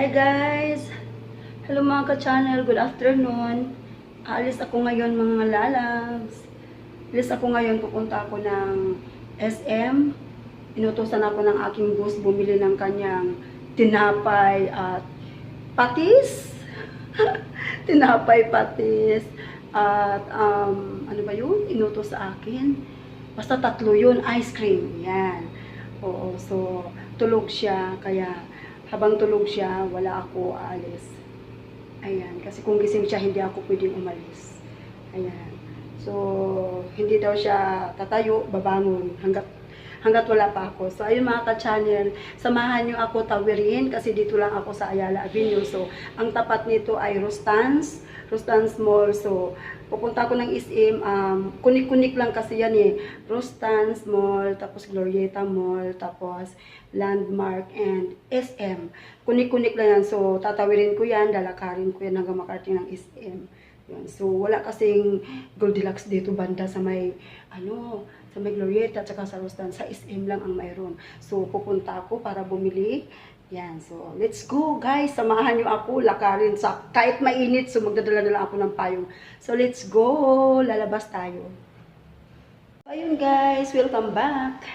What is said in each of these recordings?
Hi guys! Hello mga ka-channel, good afternoon. Aalis ako ngayon mga lalabs. Alis ako ngayon, pupunta ako ng SM. Inutosan ako ng aking boss bumili ng kanyang tinapay at patis. tinapay, patis. At um, ano ba yun? Inutos sa akin. Basta tatlo yun, ice cream. Yan. Oo, so tulog siya. Kaya habang tulog siya, wala ako aalis. Ayan, kasi kung gising siya, hindi ako pwedeng umalis. Ayan. So, hindi daw siya tatayo, babangon hanggat hanggat wala pa ako. So, ayun mga ka-channel, samahan niyo ako tawirin kasi dito lang ako sa Ayala Avenue. So, ang tapat nito ay Rostans, Rostans Mall. So, pupunta ako ng SM, um, kunik-kunik lang kasi yan eh. Rostans Mall, tapos Glorieta Mall, tapos Landmark and SM. Kunik-kunik lang yan. So, tatawirin ko yan, lalakarin ko yan hanggang makarating ng SM. Yun. So, wala kasing Goldilocks dito banda sa may, ano, sa may at saka sa Rostan. Sa SM lang ang mayroon. So, pupunta ako para bumili. Yan. So, let's go, guys. Samahan niyo ako. Lakarin sa, kahit mainit, so magdadala na lang ako ng payong. So, let's go. Lalabas tayo. Ayun, guys. Welcome back.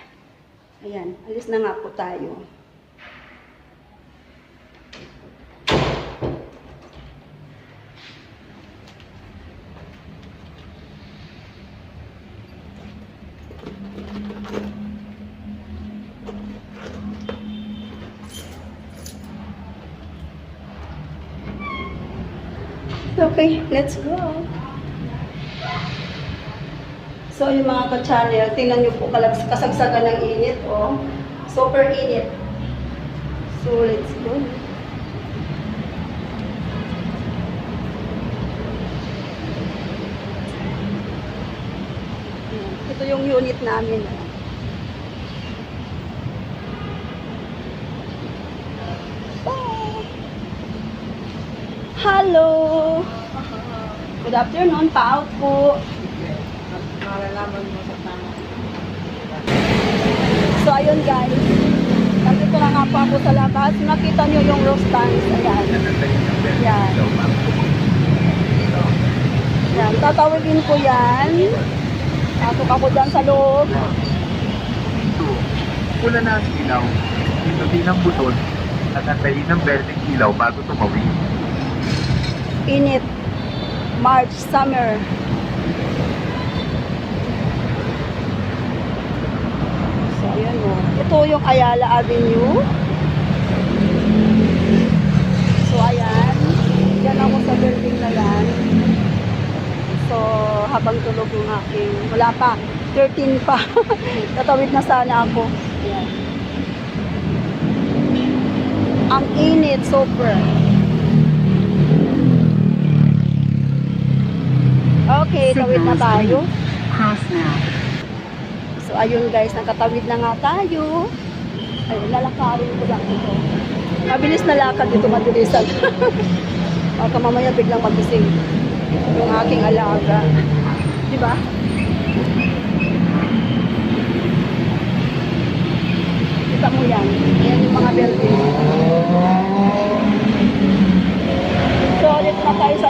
Ayan. Alis na nga po tayo. Okay, let's go. So, yung mga ka-channel, tingnan nyo po kasagsagan ng init, oh. Super init. So, let's go. Ito yung unit namin. oh. Hello! Good afternoon, pa-out po. So, ayun guys. Nandito na nga po ako sa labas. Nakita nyo yung rose dance. Ayan. Yan. Yan. Tatawagin ko yan. Pasok ako dyan sa loob. Ito, pula na ang ilaw. Ito din ang buton at antayin ng berdeng ilaw bago tumawid. Init. March, summer. So, ayan o. Ito yung Ayala Avenue. So, ayan. Yan ako sa building na yan. So, habang tulog yung aking, wala pa, 13 pa. Tatawid na sana ako. Ayan. Ang init, super. Okay, tawid na tayo. Cross now. So, ayun guys, nakatawid na nga tayo. Ayun, lalakarin ko lang ito. Mabilis na lakad dito, mabilisan. Baka mamaya biglang magising yung aking alaga. Di ba? Kita mo yan. Ayan yung mga building. So, dito na tayo sa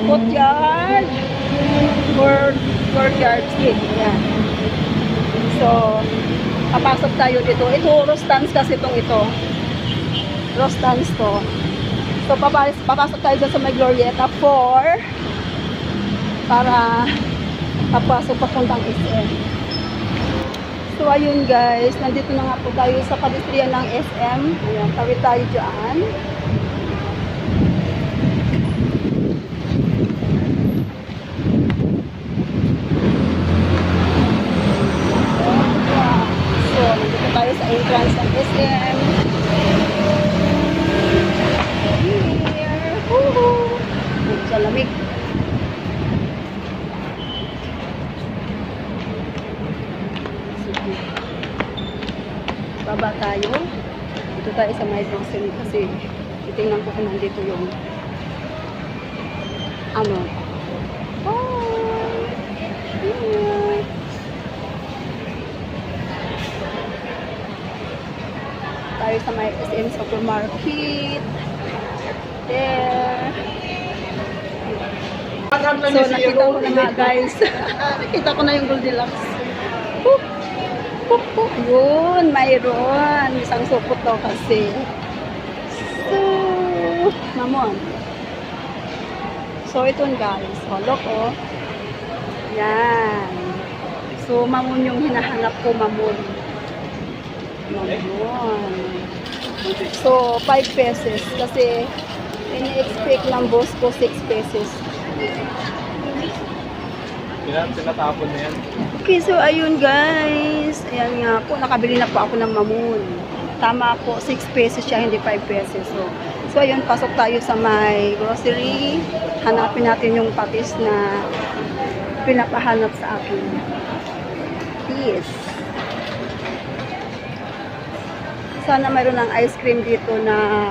courtyard. Court, courtyard street. Yan. So, papasok tayo dito. Ito, Rostans kasi itong ito. Rostans to. So, papasok, papasok tayo dyan sa may Glorieta for para papasok papuntang SM. So, ayun guys, nandito na nga po tayo sa padistriyan ng SM. Ayan, tawid tayo dyan. So, nandito tayo sa entrance ng SM. Here. Woohoo! Sa lamig. Sige. Baba tayo. Dito tayo sa may grocery kasi titingnan ko kung nandito yung ano. Oh! Here. tayo sa may SM Supermarket. So, nakita ko na nga, guys. nakita ko na yung Goldilocks. Huh. Huh, huh. Yun, mayroon. Isang supot daw kasi. So, mamon. So, ito guys. O, look, oh. Yan. So, mamon yung hinahanap ko, mamon. Mamon. So, 5 pesos. Kasi, ini-expect ng boss ko 6 pesos. Yan, tinatapon na yan. Okay, so ayun guys. Ayan nga po, nakabili na po ako ng mamun. Tama po, 6 pesos siya, hindi 5 pesos. So, so ayun, pasok tayo sa may grocery. Hanapin natin yung patis na pinapahanap sa akin. Yes. Sana mayroon ng ice cream dito na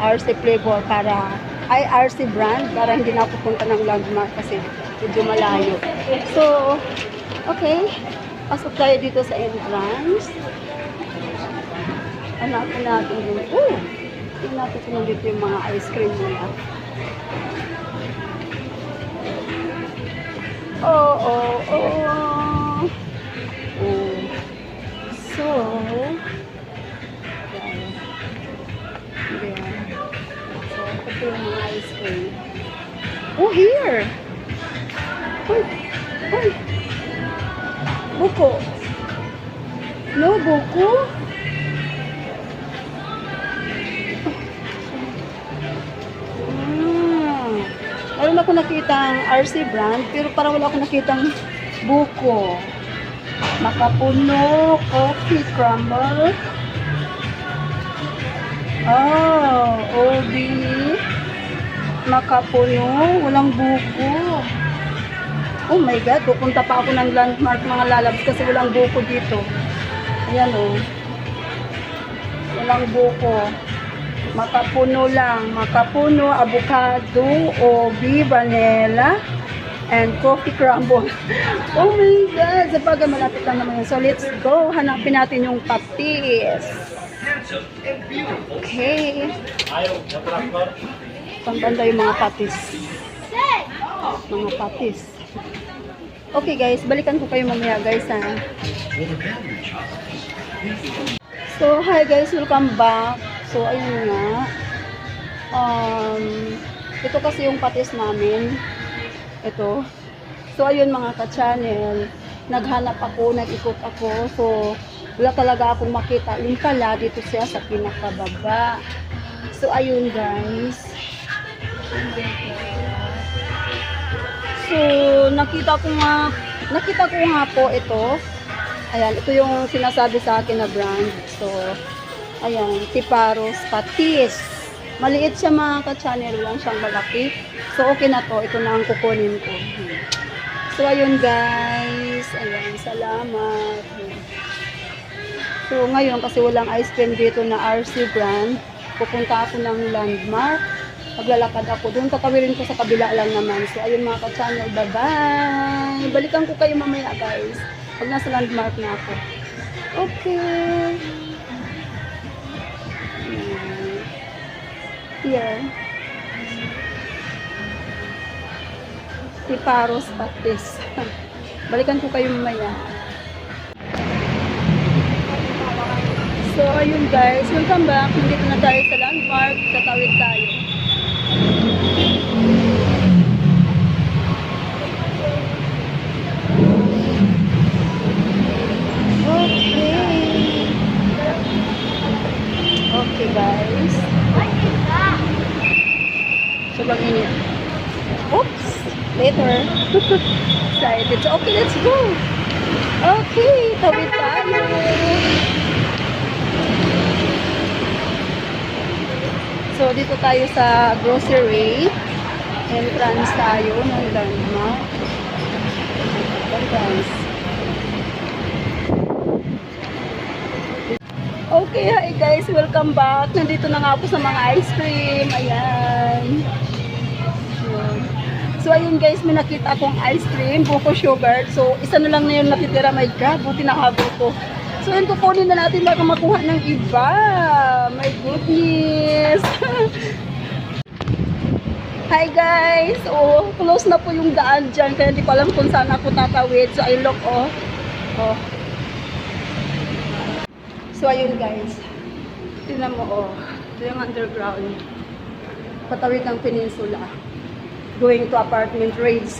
RC flavor para ay RC brand para hindi na pupunta ng landmark kasi medyo malayo. So, okay. Pasok tayo dito sa entrance. Hanapin natin yung, oh, tingnan natin kung nandito yung mga ice cream nila. Oh, oh, oh. Oh. So, Mga ice cream. Oh, here! Buko! No, buko? Ah, meron ako nakitang RC brand, pero parang wala ako nakitang buko. Makapuno, coffee crumble. Oh, OB. Makapuno, walang buko. Oh my God, pupunta pa ako ng landmark mga lalabs kasi walang buko dito. Ayan oh. Walang buko. Makapuno lang. Makapuno, avocado, obi, vanilla, and coffee crumble. oh my God! Sa bagay, malapit lang naman yun. So, let's go. Hanapin natin yung patis. Okay. Saan banda yung mga patis? Mga patis. Okay guys, balikan ko kayo mamaya guys ha. So, hi guys, welcome back. So, ayun nga. Um, ito kasi yung patis namin. Ito. So, ayun mga ka-channel. Naghanap ako, nag-ikot ako. So, wala talaga akong makita. Yun pala, dito siya sa pinakababa. So, ayun guys. So, nakita ko nga, nakita ko nga po ito. Ayan, ito yung sinasabi sa akin na brand. So, ayan, Tiparos Patis. Maliit siya mga ka-channel lang siyang malaki. So, okay na to. Ito na ang kukunin ko. So, ayun guys. Ayan, salamat. So, ngayon kasi walang ice cream dito na RC brand, pupunta ako ng landmark. Maglalakad ako. Doon tatawirin ko sa kabila lang naman. So, ayun mga ka-channel. Bye-bye! Balikan ko kayo mamaya guys. Pag nasa landmark na ako. Okay. Here. Tiparos Patis. Balikan ko kayo mamaya. So, ayun guys. Welcome back. Nandito na tayo sa landmark. Tatawid tayo. Okay. Okay guys. Sobrang init. Oops! Later. Excited. So, okay, let's go. Okay, tawid tayo. So, dito tayo sa grocery. Entrance tayo ng landmark. Entrance. Okay, hi guys. Welcome back. Nandito na nga po sa mga ice cream. Ayan. Yun. So, ayun guys, may nakita akong ice cream, buko sugar. So, isa na lang na yung natitira. My God, buti nakabot ko. So, yun, kukunin na natin baka makuha ng iba. My goodness. Hi guys! Oh, close na po yung daan dyan. Kaya hindi ko alam kung saan ako tatawid. So, I look, oh. Oh. So, ayun guys. Tingnan mo, oh. Ito yung underground. Patawid ng peninsula. Going to apartment raids.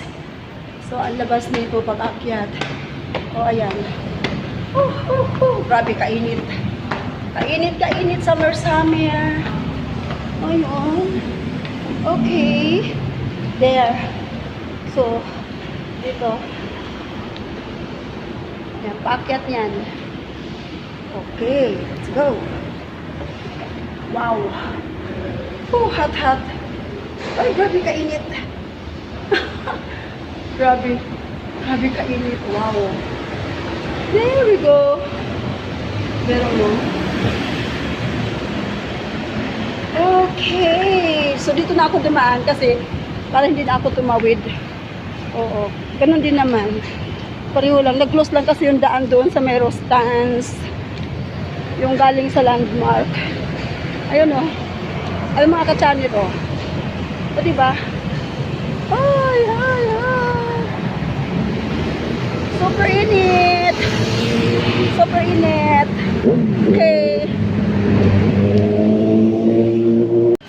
So, ang labas nito pag-akyat. Oh, ayan. Oh, oh, oh. Grabe, kainit. Kainit, kainit, summer, summer. Ayun. Okay. There. So, dito. Yan, paakyat yan. Okay, let's go. Wow. Oh, hot, hot. Ay, grabe kainit. grabe. Grabe kainit. Wow. There we go. Meron mo. Okay. So, dito na ako dumaan kasi para hindi na ako tumawid. Oo. Ganun din naman. Pareho lang. Nag-close lang kasi yung daan doon sa Mero Stance. Yung galing sa landmark. Ayun o. Ayun mga ka-channel o. O diba? Ay, ay, ay. Super init. Super init. Okay.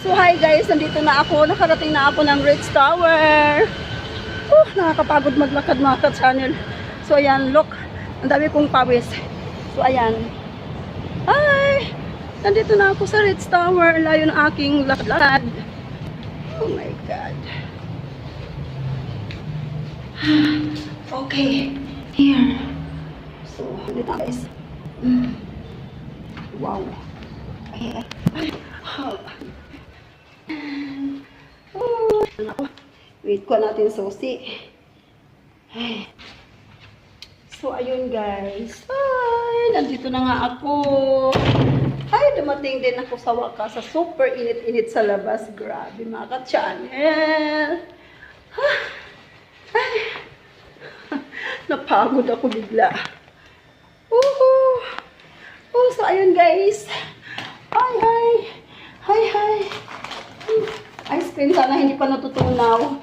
So hi guys, nandito na ako. Nakarating na ako ng Ritz Tower. Uh, nakakapagod maglakad mga ka-channel. So ayan, look. Ang dami kong pawis. So ayan. Hi! Nandito na ako sa Ritz Tower. Layo ng aking lakad. Oh my God. Okay. Here. So, dito na, guys. Mm. Wow. Ay, ay, ay. Oh. Oh. Ako. Wait ko natin susi. Ay. So, ayun guys. Ay, nandito na nga ako. Ay, dumating din ako sa wakas sa super init-init sa labas. Grabe mga ka-channel. Ah. Napagod ako bigla. Woohoo! Oh, so ayun guys. Hi, hi. Hi, hi. Hmm. Ice cream sana hindi pa natutunaw.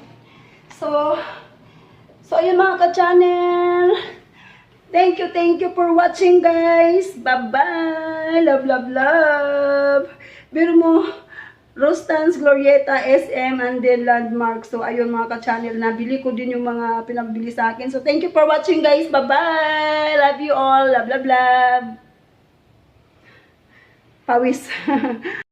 So, so ayun mga ka-channel. Thank you, thank you for watching guys. Bye-bye. Love, love, love. Pero mo, Rostans, Glorieta, SM, and then Landmark. So, ayun mga ka-channel, nabili ko din yung mga pinagbili sa akin. So, thank you for watching guys. Bye-bye. Love you all. Love, love, love. Pawis.